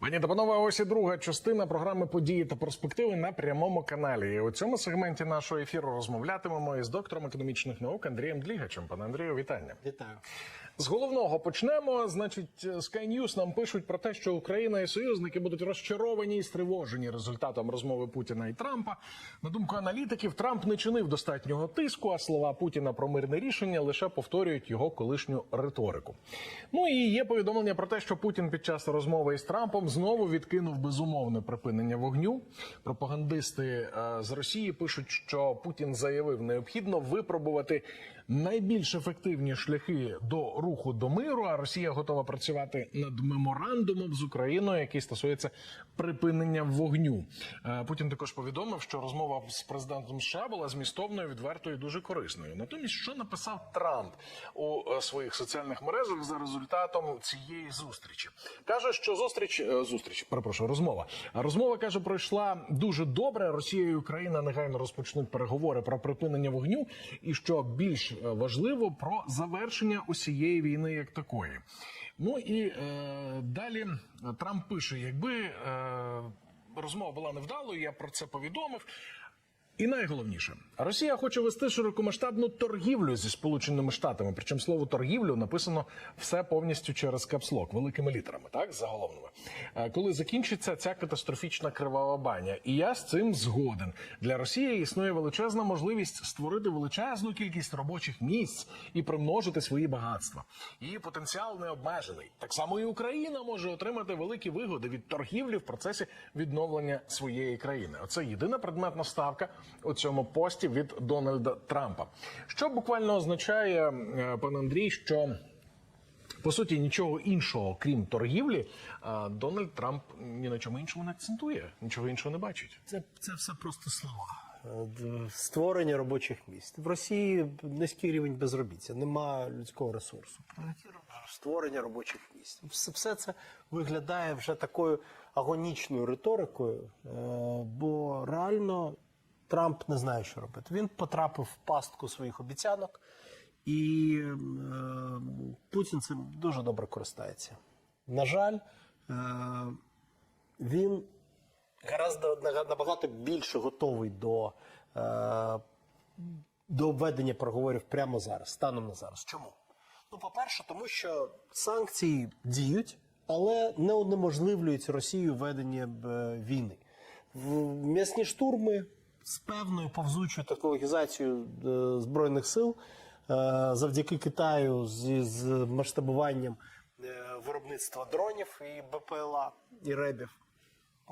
Пані та панове, ось і друга частина програми події та перспективи на прямому каналі. І у цьому сегменті нашого ефіру розмовлятимемо із доктором економічних наук Андрієм Длігачем. Пане Андрію, вітання. Вітаю. З головного почнемо. Значить, Sky News нам пишуть про те, що Україна і союзники будуть розчаровані і стривожені результатом розмови Путіна і Трампа. На думку аналітиків, Трамп не чинив достатнього тиску, а слова Путіна про мирне рішення лише повторюють його колишню риторику. Ну і є повідомлення про те, що Путін під час розмови із Трампом знову відкинув безумовне припинення вогню. Пропагандисти е, з Росії пишуть, що Путін заявив, необхідно випробувати найбільш ефективні шляхи до руху до миру. А Росія готова працювати над меморандумом з Україною, який стосується припинення вогню. Е, Путін також повідомив, що розмова з президентом США була змістовною, відвертою, і дуже корисною. Натомість, що написав Трамп у е, своїх соціальних мережах за результатом цієї зустрічі, каже, що зустріч е, зустріч, перепрошую, розмова. Розмова каже, пройшла дуже добре. Росія і Україна негайно розпочнуть переговори про припинення вогню, і що більш важливо про завершення усієї війни як такої. Ну і е, далі Трамп пише: якби е, розмова була невдалою, я про це повідомив. І найголовніше, Росія хоче вести широкомасштабну торгівлю зі Сполученими Штатами. Причому слово торгівлю написано все повністю через капслок, великими літерами, так заголовними. Е, Коли закінчиться ця катастрофічна кривава баня, і я з цим згоден. Для Росії існує величезна можливість створити величезну кількість робочих місць і примножити свої багатства. Її потенціал не обмежений. Так само і Україна може отримати великі вигоди від торгівлі в процесі відновлення своєї країни. Оце єдина предметна ставка у цьому пості від Дональда Трампа. Що буквально означає, е, пан Андрій, що по суті нічого іншого, крім торгівлі, е, Дональд Трамп ні на чому іншому не акцентує, нічого іншого не бачить. Це, це все просто слова. Е, Створення робочих місць. В Росії низький рівень безробіття, нема людського ресурсу. Створення робочих місць. Все, все це виглядає вже такою агонічною риторикою, бо реально Трамп не знає, що робити. Він потрапив в пастку своїх обіцянок, і е, Путін цим дуже добре користається. На жаль, е, він гораздо набагато більше готовий до, е, до введення переговорів прямо зараз, станом на зараз. Чому? Ну, по-перше, тому що санкції діють, але не унеможливлюють Росію ведення е, війни. М'ясні штурми з певною повзучою технологізацією е, збройних сил е, завдяки Китаю з, з масштабуванням е, виробництва дронів і БПЛА і ребів.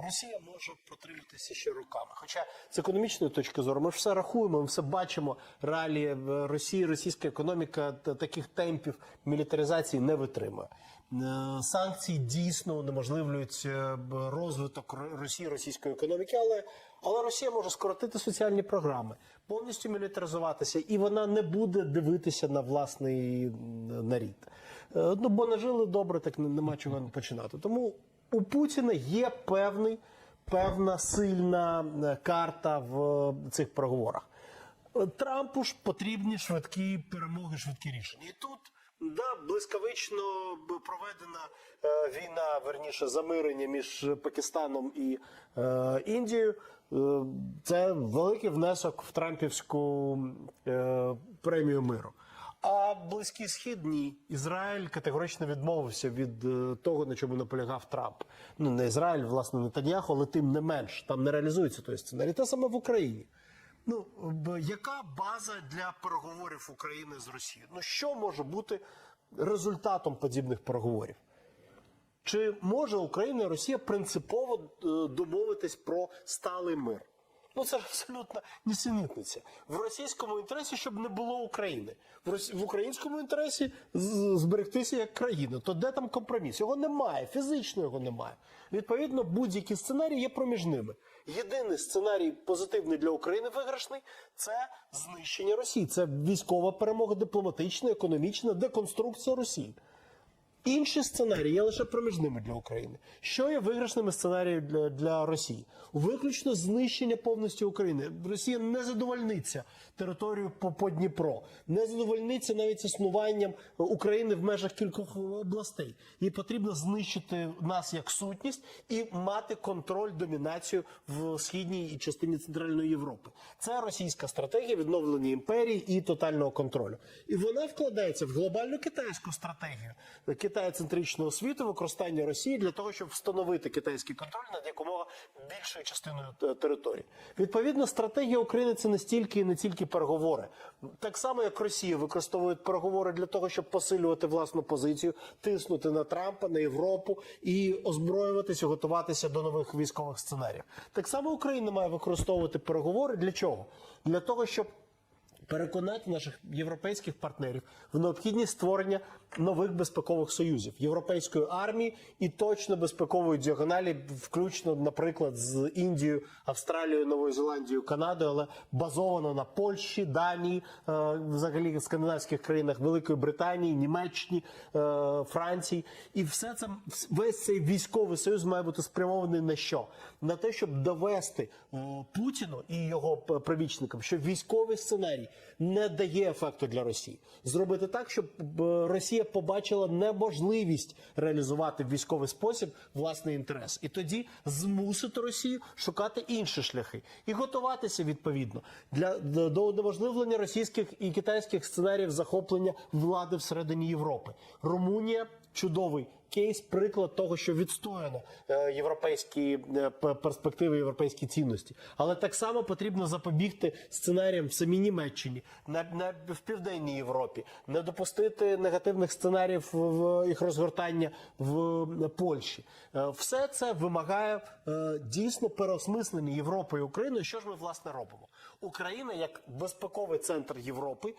Росія може протриматися ще роками. Хоча з економічної точки зору ми ж все рахуємо, ми все бачимо. Реалії Росії, російська економіка таких темпів мілітаризації не витримує. Е, Санкції дійсно унеможливлюють е, розвиток Росії російської економіки, але, але Росія може скоротити соціальні програми, повністю мілітаризуватися, і вона не буде дивитися на власний нарід. Е, Ну бо не жили добре, так нема чого починати. Тому у Путіна є певний, певна сильна карта в цих переговорах. Трампу ж потрібні швидкі перемоги, швидкі рішення. І тут да, блискавично проведена е, війна, верніше замирення між Пакистаном і е, Індією. Е, це великий внесок в Трампівську е, премію миру. А близький схід ні. Ізраїль категорично відмовився від е, того, на чому наполягав Трамп. Ну не Ізраїль, власне, Нетаньяху, але тим не менш там не реалізується той сценарій. Те саме в Україні. Ну яка база для переговорів України з Росією? Ну що може бути результатом подібних переговорів? Чи може Україна і Росія принципово е, домовитись про сталий мир? Ну це ж абсолютно нісенітниця. В російському інтересі, щоб не було України. В, українському інтересі зберегтися як країна. То де там компроміс? Його немає, фізично його немає. Відповідно, будь-які сценарії є проміжними. Єдиний сценарій позитивний для України виграшний це знищення Росії. Це військова перемога, дипломатична, економічна, деконструкція Росії. Інші сценарії є лише проміжними для України. Що є виграшними сценаріями для, для Росії? Виключно знищення повністю України. Росія не задовольниться територію по, по Дніпро, не задовольниться навіть існуванням України в межах кількох областей. Їй потрібно знищити нас як сутність і мати контроль, домінацію в східній частині Центральної Європи. Це російська стратегія відновлення імперії і тотального контролю. І вона вкладається в глобальну китайську стратегію китайцентричного світу, використання Росії для того, щоб встановити китайський контроль над якомога більшою частиною е, території. Відповідно, стратегія України це не стільки і не тільки переговори. Так само, як Росія використовує переговори для того, щоб посилювати власну позицію, тиснути на Трампа, на Європу і озброюватися, готуватися до нових військових сценаріїв. Так само Україна має використовувати переговори для чого? Для того, щоб переконати наших європейських партнерів в необхідність створення нових безпекових союзів європейської армії і точно безпекової діагоналі, включно, наприклад, з Індією, Австралією, Новою Зеландією, Канадою, але базовано на Польщі, Данії, е, взагалі скандинавських країнах, Великої Британії, Німеччині, е, Франції, і все це весь цей військовий союз має бути спрямований на що? На те, щоб довести е, Путіну і його прибічникам, що військовий сценарій не дає ефекту для Росії. Зробити так, щоб е, Росія побачила неможливість реалізувати в військовий спосіб власний інтерес, і тоді змусити Росію шукати інші шляхи і готуватися відповідно для до унеможливлення російських і китайських сценаріїв захоплення влади всередині Європи. Румунія чудовий кейс, приклад того, що відстояно е, європейські е, перспективи, європейські цінності. Але так само потрібно запобігти сценаріям в самій Німеччині, на, на в південній Європі, не допустити негативних сценаріїв в їх розгортання в Польщі. Е, Все це вимагає дійсно переосмислення Європи і України. Що ж ми власне робимо? Україна, як безпековий центр Європи,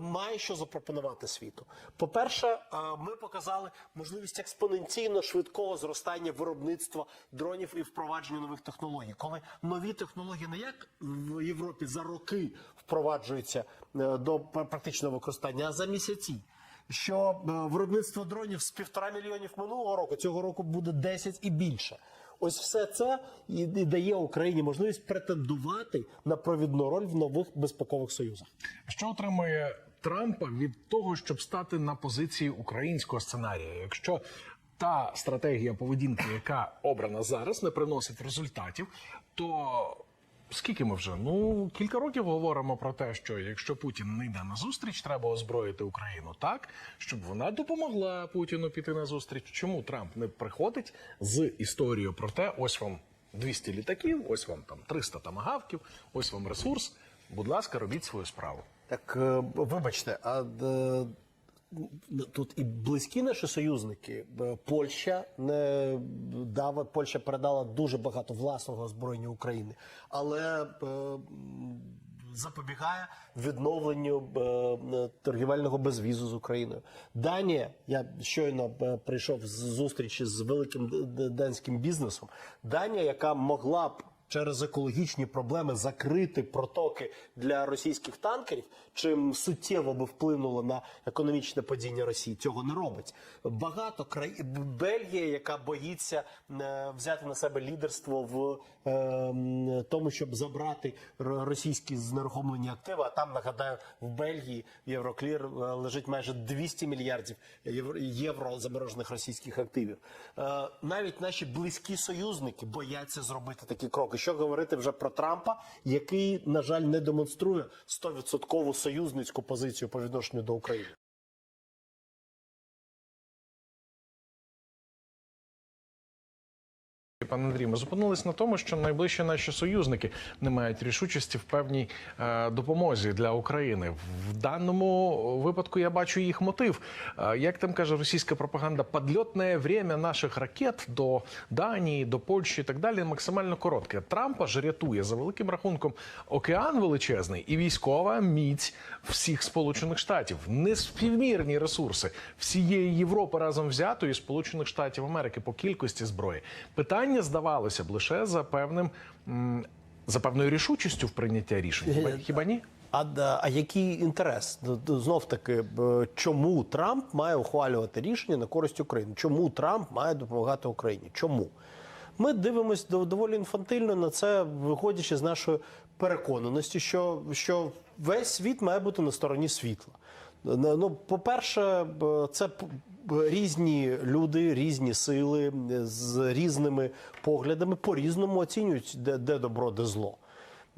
має що запропонувати світу. По-перше, е, ми показали можливість експоненційно швидкого зростання виробництва дронів і впровадження нових технологій. Коли нові технології не як в Європі за роки впроваджуються е, до практичного використання, а за місяці. Що е, виробництво дронів з півтора мільйонів минулого року цього року буде 10 і більше. Ось все це і, дає Україні можливість претендувати на провідну роль в нових безпекових союзах. Що отримує Трампа від того, щоб стати на позиції українського сценарія? Якщо та стратегія поведінки, яка обрана зараз, не приносить результатів, то скільки ми вже? Ну кілька років говоримо про те, що якщо Путін не йде на зустріч, треба озброїти Україну так, щоб вона допомогла Путіну піти на зустріч. Чому Трамп не приходить з історією про те, ось вам 200 літаків, ось вам там 300 тамагавків, ось вам ресурс. Будь ласка, робіть свою справу. Так е, вибачте, а е, тут і близькі наші союзники. Е, Польща не дава Польща передала дуже багато власного озброєння України, але е, запобігає відновленню е, торгівельного безвізу з Україною. Данія, я щойно прийшов з зустрічі з великим данським бізнесом. Данія, яка могла б через екологічні проблеми закрити протоки для російських танкерів, чим суттєво би вплинуло на економічне падіння Росії. Цього не робить. Багато країн Бельгія, яка боїться е, взяти на себе лідерство в е, тому, щоб забрати російські знерухомлені активи. А там нагадаю, в Бельгії в Євроклір е, лежить майже 200 мільярдів євро, заморожених російських активів. Е, навіть наші близькі союзники бояться зробити такі кроки. Що говорити вже про Трампа, який, на жаль, не демонструє 100% союзницьку позицію по відношенню до України. Пане Андрій, ми зупинились на тому, що найближчі наші союзники не мають рішучості в певній е, допомозі для України. В даному випадку я бачу їх мотив. Е, як там каже російська пропаганда, подльотне время наших ракет до Данії, до Польщі і так далі максимально коротке. Трампа ж рятує за великим рахунком океан величезний і військова міць всіх Сполучених Штатів. Неспівмірні ресурси всієї Європи разом взятої Сполучених Штатів Америки по кількості зброї. Питання здавалося б лише за певним за певною рішучістю в прийнятті рішень. Хіба, хіба ні? А, а який інтерес? Знов таки, чому Трамп має ухвалювати рішення на користь України? Чому Трамп має допомагати Україні? Чому? Ми дивимося дов- доволі інфантильно на це, виходячи з нашої переконаності, що, що весь світ має бути на стороні світла. Ну, по-перше, це п- б- різні люди, різні сили е, з різними поглядами по-різному оцінюють, де, де добро, де зло.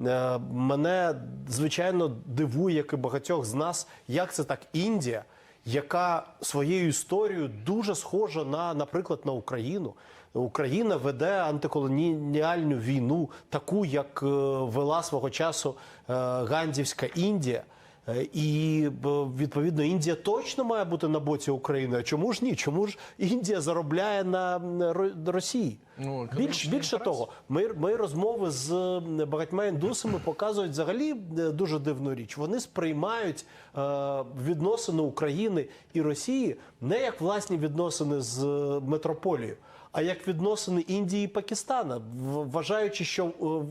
Е, Мене звичайно дивує, як і багатьох з нас, як це так Індія, яка своєю історією дуже схожа на, наприклад, на Україну. Україна веде антиколоніальну війну, таку, як е, вела свого часу Гандівська Індія. Е, І відповідно Індія точно має бути на боці України. А чому ж ні? Чому ж Індія заробляє на Росії? Ну, Більш, більше інтерес. того, мої, мої розмови з багатьма індусами показують взагалі е, дуже дивну річ. Вони сприймають е, відносини України і Росії не як власні відносини з е, метрополією. А як відносини Індії і Пакистана, вважаючи, що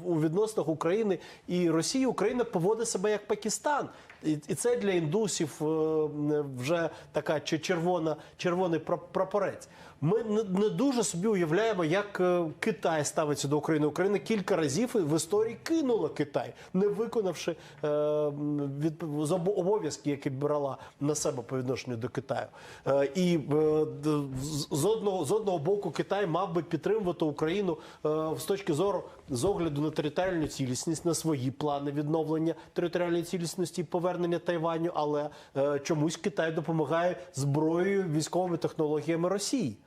у відносинах України і Росії Україна поводить себе як Пакистан, і, це для індусів е, вже така чи- червона, червоний пра- прапорець. Ми не, дуже собі уявляємо, як е, Китай ставиться до України. Україна кілька разів в історії кинула Китай, не виконавши е, від обов'язки, які брала на себе по відношенню до Китаю. І з- одного з одного боку Китай мав би підтримувати Україну з точки зору з огляду на територіальну цілісність, на свої плани відновлення територіальної цілісності повернення Тайваню, але е, чомусь Китай допомагає зброєю військовими технологіями Росії.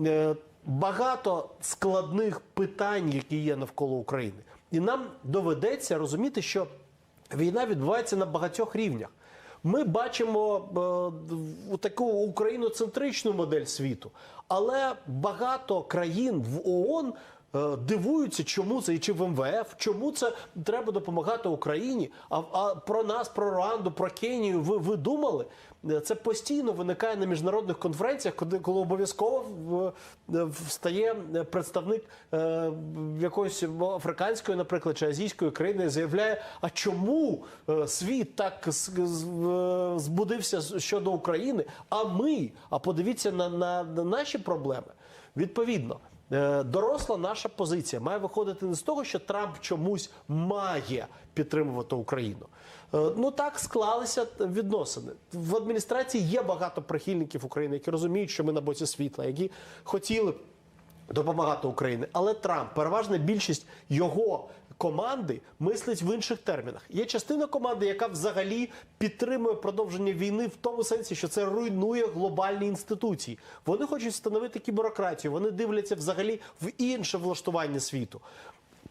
Е, Багато складних питань, які є навколо України, і нам доведеться розуміти, що війна відбувається на багатьох рівнях. Ми бачимо е, таку україноцентричну модель світу, але багато країн в ООН дивуються, чому це і чи в МВФ, чому це треба допомагати Україні. А, а про нас, про Руанду, про Кенію, ви, ви думали? Е, Це постійно виникає на міжнародних конференціях, коли, коли обов'язково е, встає представник е, якоїсь африканської, наприклад, чи азійської країни, заявляє: а чому е, світ так е, збудився щодо України? А ми, а подивіться на, на, на наші проблеми. Відповідно. Е, Доросла наша позиція має виходити не з того, що Трамп чомусь має підтримувати Україну. Е, Ну так склалися відносини. В адміністрації є багато прихильників України, які розуміють, що ми на боці світла, які хотіли б допомагати Україні. Але Трамп, переважна більшість його команди мислить в інших термінах. Є частина команди, яка взагалі підтримує продовження війни в тому сенсі, що це руйнує глобальні інституції. Вони хочуть встановити кіберократію, вони дивляться взагалі в інше влаштування світу.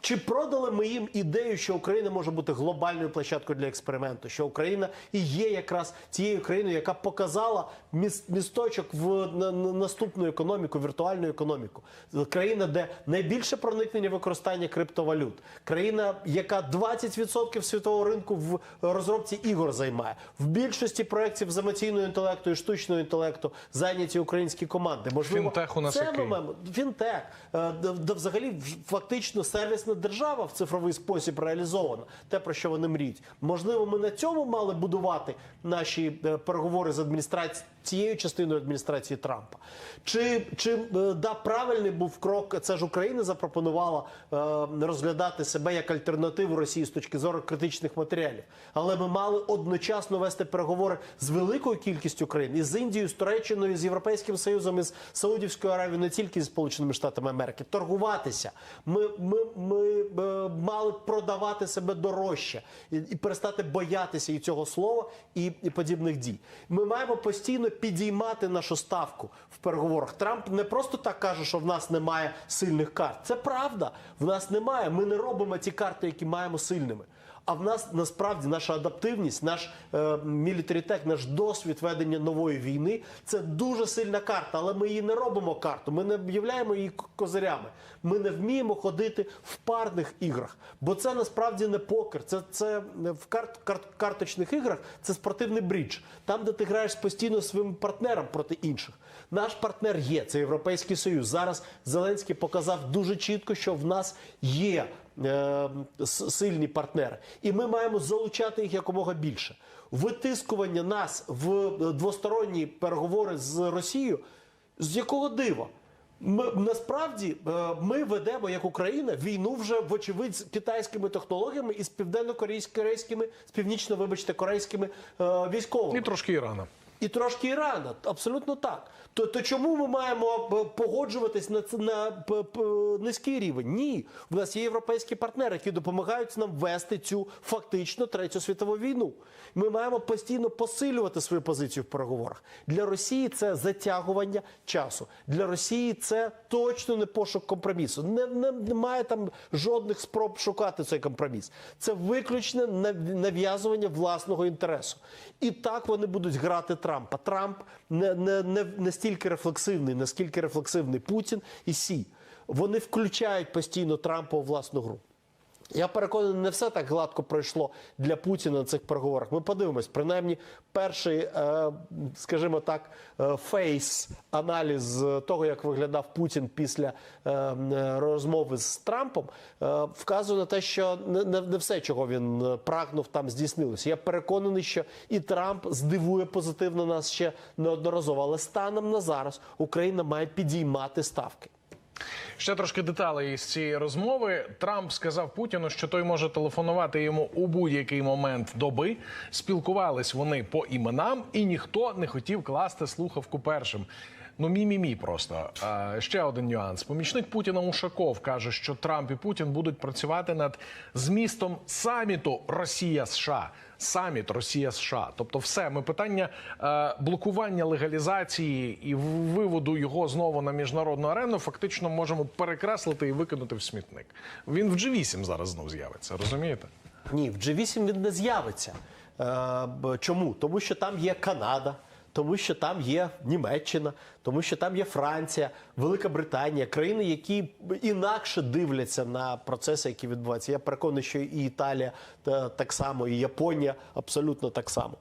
Чи продали ми їм ідею, що Україна може бути глобальною площадкою для експерименту? Що Україна і є якраз тією країною, яка показала міс- місточок в на- на- наступну економіку, віртуальну економіку? Країна, де найбільше проникнення використання криптовалют, країна, яка 20% світового ринку в розробці ігор займає. В більшості проєктів з емоційного інтелекту і штучного інтелекту зайняті українські команди. Можливо, Фінтех у нас це який? момент. Фінтех, е, взагалі фактично сервісна держава в цифровий спосіб реалізована. Те, про що вони мріють. Можливо, ми на цьому мали будувати наші е, переговори з адміністрацією. Цією частиною адміністрації Трампа, чи чи е, да правильний був крок? Це ж Україна запропонувала е, розглядати себе як альтернативу Росії з точки зору критичних матеріалів. Але ми мали одночасно вести переговори з великою кількістю країн і з Індією, з Туреччиною, з Європейським Союзом, і з Саудівською Аравією, не тільки з Сполученими Штатами Америки, торгуватися. Ми, ми, ми е, мали продавати себе дорожче і, і перестати боятися і цього слова, і, і подібних дій. Ми маємо постійно підіймати нашу ставку в переговорах. Трамп не просто так каже, що в нас немає сильних карт. Це правда. В нас немає. Ми не робимо ті карти, які маємо сильними. А в нас насправді наша адаптивність, наш е, мілітарітек, наш досвід ведення нової війни це дуже сильна карта, але ми її не робимо карту. Ми не являємо її козирями. Ми не вміємо ходити в парних іграх, бо це насправді не покер. Це, це не в карт, карт, карточних іграх це спортивний бридж, там, де ти граєш постійно своїм партнером проти інших. Наш партнер є, це Європейський Союз. Зараз Зеленський показав дуже чітко, що в нас є е, сильні партнери, і ми маємо залучати їх якомога більше. Витискування нас в е, двосторонні переговори з Росією. З якого дива? Ми, насправді е, ми ведемо як Україна війну вже вочевидь з китайськими технологіями і з південно-корейськими, з північно, вибачте, корейськими е, військовими. І трошки Ірана. І трошки Ірана, абсолютно так. То, то чому ми маємо е, погоджуватись на це на низький рівень? Ні, в нас є європейські партнери, які допомагають нам вести цю фактично третю світову війну. Ми маємо постійно посилювати свою позицію в переговорах. Для Росії це затягування часу. Для Росії це точно не пошук компромісу. Не, не, немає там жодних спроб шукати цей компроміс. Це виключне нав'язування власного інтересу. І так вони будуть грати Трампа. Трамп не, не, не, не стільки рефлексивний, наскільки рефлексивний Путін і Сі. Вони включають постійно Трампа у власну гру. Я переконаний, не все так гладко пройшло для Путіна на цих переговорах. Ми подивимось, принаймні, перший, е, скажімо так, е, фейс аналіз того, як виглядав Путін після е, розмови з Трампом, вказує на те, що не, все, чого він прагнув, там здійснилося. Я переконаний, що і Трамп здивує позитивно нас ще неодноразово. Але станом на зараз Україна має підіймати ставки. Ще трошки деталей із цієї розмови. Трамп сказав Путіну, що той може телефонувати йому у будь-який момент доби. Спілкувались вони по іменам, і ніхто не хотів класти слухавку першим. Ну, мі-мі-мі просто. А, ще один нюанс. Помічник Путіна Ушаков каже, що Трамп і Путін будуть працювати над змістом саміту Росія США. Саміт Росія США. Тобто, все ми питання е, блокування легалізації і виводу його знову на міжнародну арену фактично можемо перекреслити і викинути в смітник. Він в G8 зараз знов з'явиться. Розумієте? Ні, в G8 він не з'явиться. Е, чому? Тому що там є Канада, тому що там є Німеччина, тому що там є Франція, Велика Британія, країни, які інакше дивляться на процеси, які відбуваються. Я переконаний, що і Італія та- так само, і Японія абсолютно так само.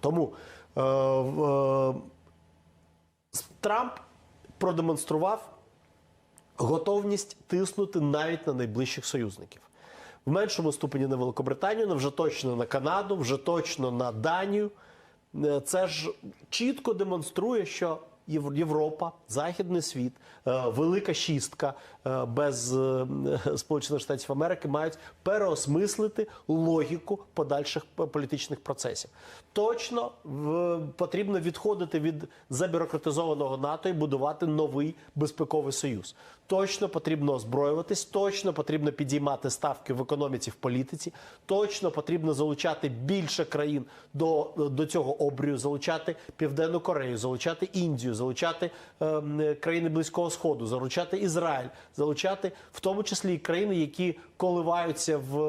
Тому е, е, Трамп продемонстрував готовність тиснути навіть на найближчих союзників. В меншому ступені на Великобританію, вже точно на Канаду, вже точно на Данію. Е, Це ж чітко демонструє, що Європа, Західний світ, е, велика шістка е, без Сполучених Штатів Америки мають переосмислити логіку подальших політичних процесів. Точно потрібно відходити від забюрократизованого НАТО і будувати новий безпековий союз. Точно потрібно озброюватись, точно потрібно підіймати ставки в економіці, в політиці. Точно потрібно залучати більше країн до, до цього обрію, залучати Південну Корею, залучати Індію, залучати ем, країни Близького Сходу, залучати Ізраїль, залучати в тому числі і країни, які коливаються в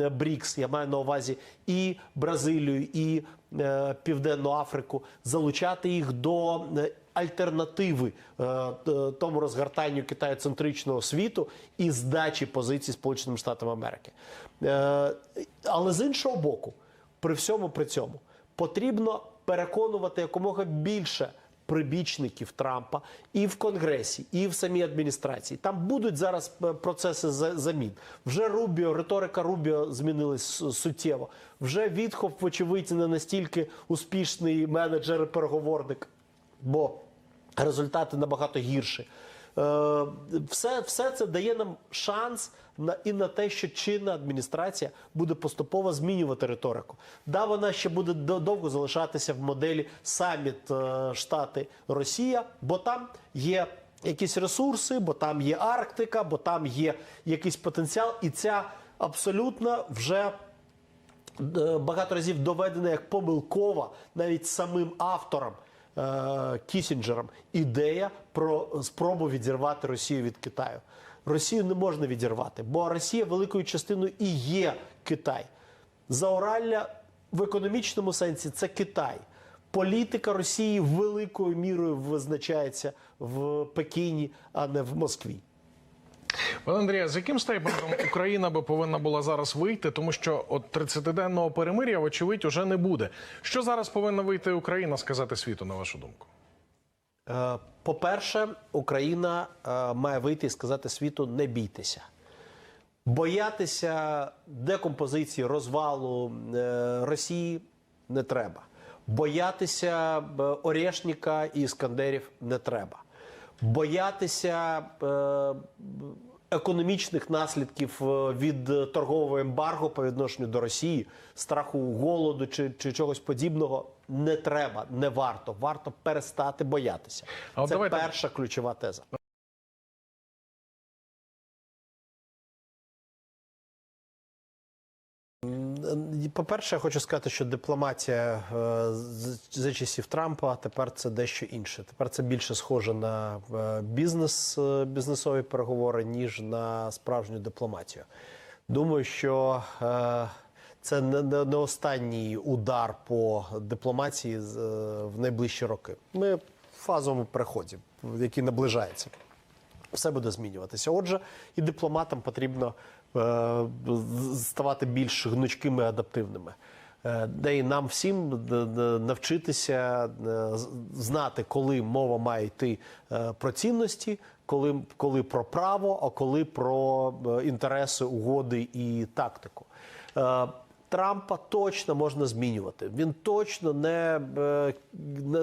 е, БРІКС. Я маю на увазі і Бразилію, і е, Південну Африку, залучати їх до е, альтернативи е, тому розгортанню китаєцентричного світу і здачі позицій Сполученим Штатам Америки. Е, але з іншого боку, при всьому при цьому потрібно переконувати якомога більше прибічників Трампа і в Конгресі, і в самій адміністрації. Там будуть зараз е, процеси замін. Вже Рубіо, риторика Рубіо змінилась суттєво. Вже Вітхоф, вочевидь, не настільки успішний менеджер і переговорник, бо результати набагато гірші. Е, Все, все це дає нам шанс на і на те, що чинна адміністрація буде поступово змінювати риторику. Да, вона ще буде до- довго залишатися в моделі саміт е, Штати Росія, бо там є якісь ресурси, бо там є Арктика, бо там є якийсь потенціал, і ця абсолютно вже е, багато разів доведена як помилкова навіть самим автором Кісінджером ідея про спробу відірвати Росію від Китаю. Росію не можна відірвати, бо Росія великою частиною і є Китай. Заоралля в економічному сенсі це Китай. Політика Росії великою мірою визначається в Пекіні, а не в Москві. Пане Андрія, з яким стейпментом Україна би повинна була зараз вийти, тому що от 30-денного перемир'я, вочевидь, уже не буде. Що зараз повинна вийти Україна сказати світу, на вашу думку? Е, По-перше, Україна е, має вийти і сказати світу: не бійтеся. Боятися декомпозиції, розвалу е, Росії не треба. Боятися Орешника і Іскандерів не треба. Боятися е, економічних наслідків е, від торгового ембарго по відношенню до Росії, страху голоду чи, чи чогось подібного не треба, не варто. Варто перестати боятися. Це перша ключова теза. По-перше, я хочу сказати, що дипломатія е, за часів Трампа тепер це дещо інше. Тепер це більше схоже на е, бізнес, е, бізнесові переговори, ніж на справжню дипломатію. Думаю, що це не, останній удар по дипломатії в найближчі роки. Ми в фазовому переході, який наближається все буде змінюватися. Отже, і дипломатам потрібно ставати більш гнучкими адаптивними. Е, Де і нам всім навчитися е, знати, коли мова має йти е, про цінності, коли, коли про право, а коли про е, інтереси, угоди і тактику. Е, Трампа точно можна змінювати. Він точно не е,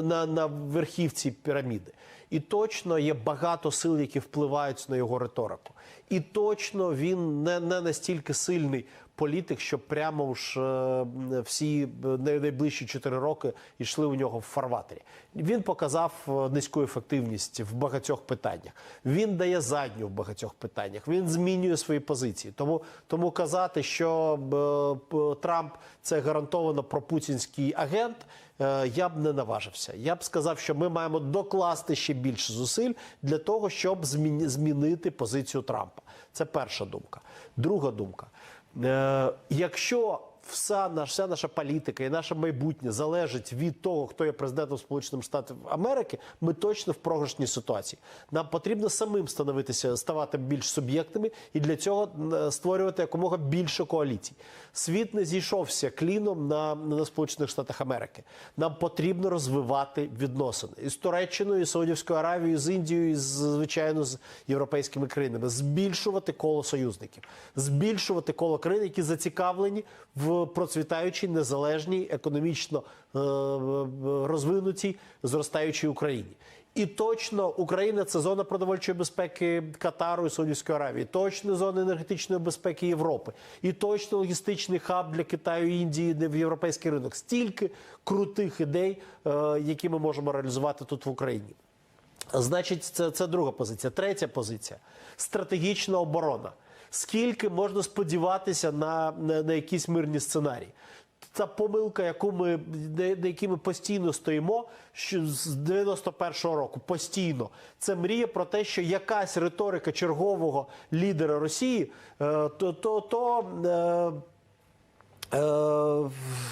на, на верхівці піраміди. І точно є багато сил, які впливають на його риторику. І точно він не, не настільки сильний політик, що прямо ж е, всі е, найближчі чотири роки йшли у нього в фарватері. Він показав е, низьку ефективність в багатьох питаннях. Він дає задню в багатьох питаннях. Він змінює свої позиції. Тому, тому казати, що Трамп це гарантовано пропутінський агент. Я б не наважився. Я б сказав, що ми маємо докласти ще більше зусиль для того, щоб змінити позицію Трампа. Це перша думка. Друга думка. Е, Якщо вся наша, вся наша політика і наше майбутнє залежить від того, хто є президентом Сполучених Штатів Америки, ми точно в програшній ситуації. Нам потрібно самим становитися, ставати більш суб'єктними і для цього створювати якомога більше коаліцій. Світ не зійшовся кліном на, на Сполучених Штатах Америки. Нам потрібно розвивати відносини із Туреччиною, і Саудівською Аравією, з Індією, і звичайно з європейськими країнами, збільшувати коло союзників, збільшувати коло країн, які зацікавлені в процвітаючій незалежній, економічно е, розвинутій, зростаючій Україні. І точно Україна це зона продовольчої безпеки Катару і Саудівської Аравії, точно зона енергетичної безпеки Європи, і точно логістичний хаб для Китаю і Індії в європейський ринок. Стільки крутих ідей, е, які ми можемо реалізувати тут в Україні. Значить, це, це друга позиція. Третя позиція стратегічна оборона. Скільки можна сподіватися на, на, на якісь мирні сценарії? Ця помилка, яку ми на, якій ми постійно стоїмо, що з 91-го року постійно це мрія про те, що якась риторика чергового лідера Росії, е, то, то, то Е,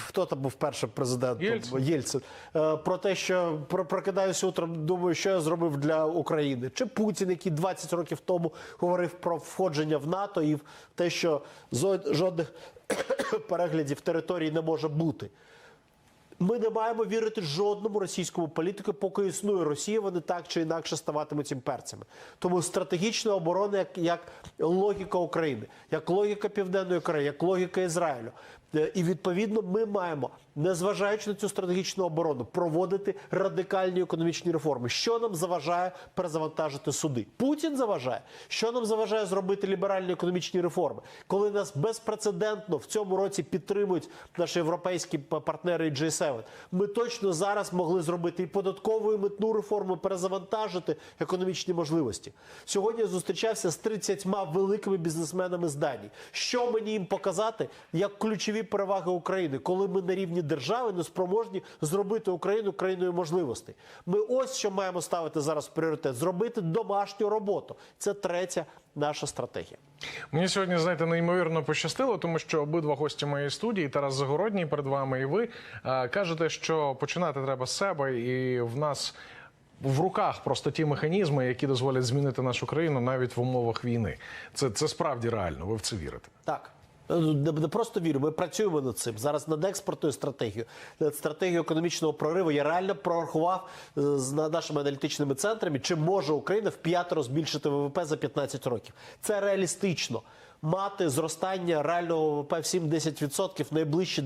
Хто там був першим президентом? Єльцин. Єльцин. Е, Про те, що про- прокидаюся утром, думаю, що я зробив для України. Чи Путін, який 20 років тому говорив про входження в НАТО і те, що жодних переглядів території не може бути. Ми не маємо вірити жодному російському політику, поки існує Росія, вони так чи інакше ставатимуть імперцями. Тому стратегічна оборона як, як логіка України, як логіка Південної Кореї, як логіка Ізраїлю. Е, І відповідно ми маємо, незважаючи на цю стратегічну оборону, проводити радикальні економічні реформи. Що нам заважає перезавантажити суди? Путін заважає. Що нам заважає зробити ліберальні економічні реформи, коли нас безпрецедентно в цьому році підтримують наші європейські партнери і G7, Ми точно зараз могли зробити і податкову і митну реформу, перезавантажити економічні можливості. Сьогодні я зустрічався з 30 великими бізнесменами з Данії. Що мені їм показати як ключові переваги України, коли ми на рівні держави не спроможні зробити Україну країною можливостей. Ми ось що маємо ставити зараз в пріоритет: зробити домашню роботу. Це третя наша стратегія. Мені сьогодні, знаєте, неймовірно пощастило, тому що обидва гості моєї студії, Тарас Загородній перед вами і ви, е, кажете, що починати треба з себе, і в нас в руках просто ті механізми, які дозволять змінити нашу країну навіть в умовах війни. Це, це справді реально. Ви в це вірите? Так. Не, не просто вірю, ми працюємо над цим. Зараз над експортною стратегією, над стратегією економічного прориву. Я реально прорахував е, з нашими аналітичними центрами, чи може Україна в п'ятеро збільшити ВВП за 15 років. Це реалістично. Мати зростання реального ВВП в 7-10% в найближчі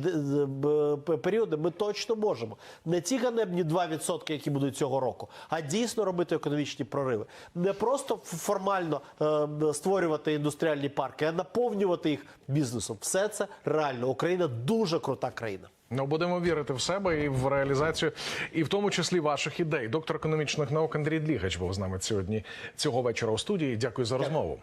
періоди, ми точно можемо. Не ті ганебні 2%, які будуть цього року, а дійсно робити економічні прориви. Не просто формально е, створювати індустріальні парки, а наповнювати їх бізнесом. Все це реально. Україна дуже крута країна. Ну, будемо вірити в себе і в реалізацію, і в тому числі ваших ідей. Доктор економічних наук Андрій Длігач був з нами сьогодні цього вечора у студії. Дякую за розмову.